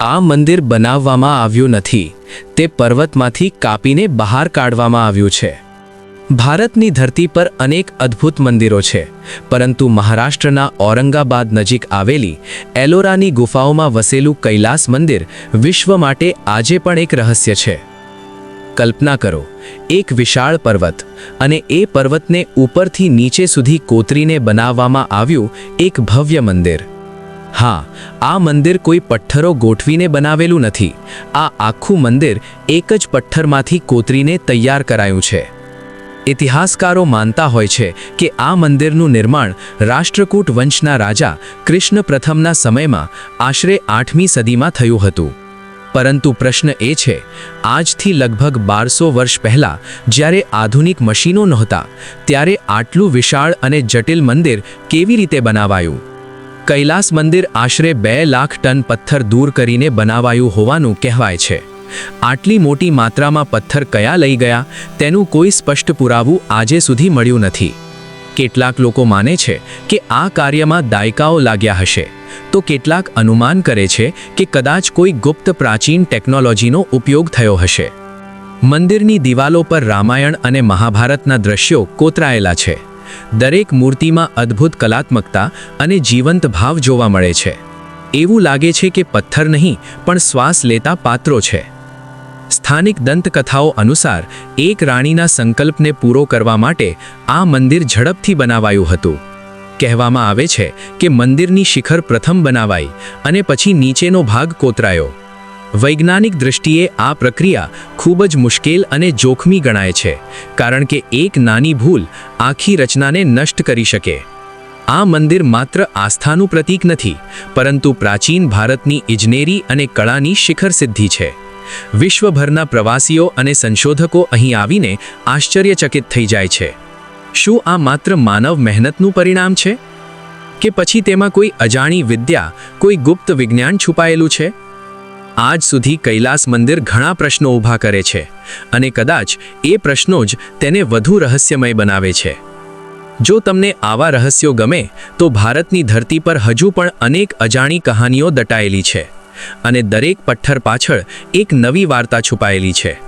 આ મંદિર બનાવવામાં આવ્યું નથી. તે પર્વતમાંથી કાપીને બહાર કાઢવામાં આવ્યું છે. ભારતની ધરતી પર અનેક અદ્ભુત મંદિરો છે, પરંતુ મહારાષ્ટ્રના ઔરંગાબાદ નજીક આવેલી એલોરાની ગુફાઓમાં વસેલું કૈલાસ મંદિર વિશ્વ માટે આજે પણ એક રહસ્ય છે. કલ્પના કરો, એક વિશાળ પર્વત અને એ પર્વતને ઉપરથી નીચે સુધી કોતરીને બનાવવામાં આવ્યું એક ભવ્ય મંદિર. હા, આ મંદિર કોઈ પથ્થરો ગોઠવીને બનાવેલું નથી. આ આખું મંદિર એક જ પથ્થરમાંથી કોતરીને તૈયાર કરાયું છે. ઇતિહાસકારો માનતા હોય છે કે આ મંદિરનું નિર્માણ રાષ્ટ્રકૂટ વંશના રાજા કૃષ્ણ પ્રથમના સમયમાં આશરે આઠમી સદીમાં થયું હતું. પરંતુ પ્રશ્ન એ છે, આજથી લગભગ બારસો વર્ષ પહેલાં જ્યારે આધુનિક મશીનો નહોતા, ત્યારે આટલું વિશાળ અને જટિલ મંદિર કેવી રીતે બનાવાયું? કૈલાસ મંદિર આશરે બે લાખ ટન પથ્થર દૂર કરીને બનાવાયું હોવાનું કહેવાય છે. આટલી મોટી માત્રામાં પથ્થર કયા લઈ ગયા, તેનું કોઈ સ્પષ્ટ પુરાવું આજે સુધી મળ્યું નથી. કેટલાક લોકો માને છે કે આ કાર્યમાં દાયકાઓ લાગ્યા હશે. તો કેટલાક અનુમાન કરે છે કે કદાચ કોઈ ગુપ્ત પ્રાચીન ટેકનોલોજીનો ઉપયોગ થયો હશે. મંદિરની દિવાલો પર રામાયણ અને મહાભારતના દ્રશ્યો કોતરાયેલા છે. દરેક મૂર્તિમાં અદ્ભુત કલાત્મકતા અને જીવંત ભાવ જોવા મળે છે. એવું લાગે છે કે પથ્થર નહીં, પણ શ્વાસ લેતા પાત્રો છે. સ્થાનિક દંતકથાઓ અનુસાર, એક રાણીના સંકલ્પને પૂરો કરવા માટે આ મંદિર ઝડપથી બનાવાયું હતું. કહેવામાં આવે છે કે મંદિરની શિખર પ્રથમ બનાવાઈ અને પછી નીચેનો ભાગ કોતરાયો. વૈજ્ઞાનિક દૃષ્ટિએ આ પ્રક્રિયા ખૂબ જ મુશ્કેલ અને જોખમી ગણાય છે, કારણ કે એક નાની ભૂલ આખી રચનાને નષ્ટ કરી શકે. આ મંદિર માત્ર આસ્થાનું પ્રતીક નથી, પરંતુ પ્રાચીન ભારતની ઇજનેરી અને કળાની શિખર સિદ્ધિ છે. વિશ્વભરના પ્રવાસીઓ અને સંશોધકો અહીં આવીને આશ્ચર્યચકિત થઈ જાય છે. શું આ માત્ર માનવ મહેનતનું પરિણામ છે? કે પછી તેમાં કોઈ અજાણી વિદ્યા, કોઈ ગુપ્ત વિજ્ઞાન છુપાયેલું છે? આજ સુધી કૈલાસ મંદિર ઘણા પ્રશ્નો ઊભા કરે છે અને કદાચ એ પ્રશ્નો જ તેને વધુ રહસ્યમય બનાવે છે. જો તમને આવા રહસ્યો ગમે, તો ભારતની ધરતી પર હજુ પણ અનેક અજાણી કહાનીઓ દટાયેલી છે અને દરેક પથ્થર પાછળ એક નવી વાર્તા છુપાયેલી છે.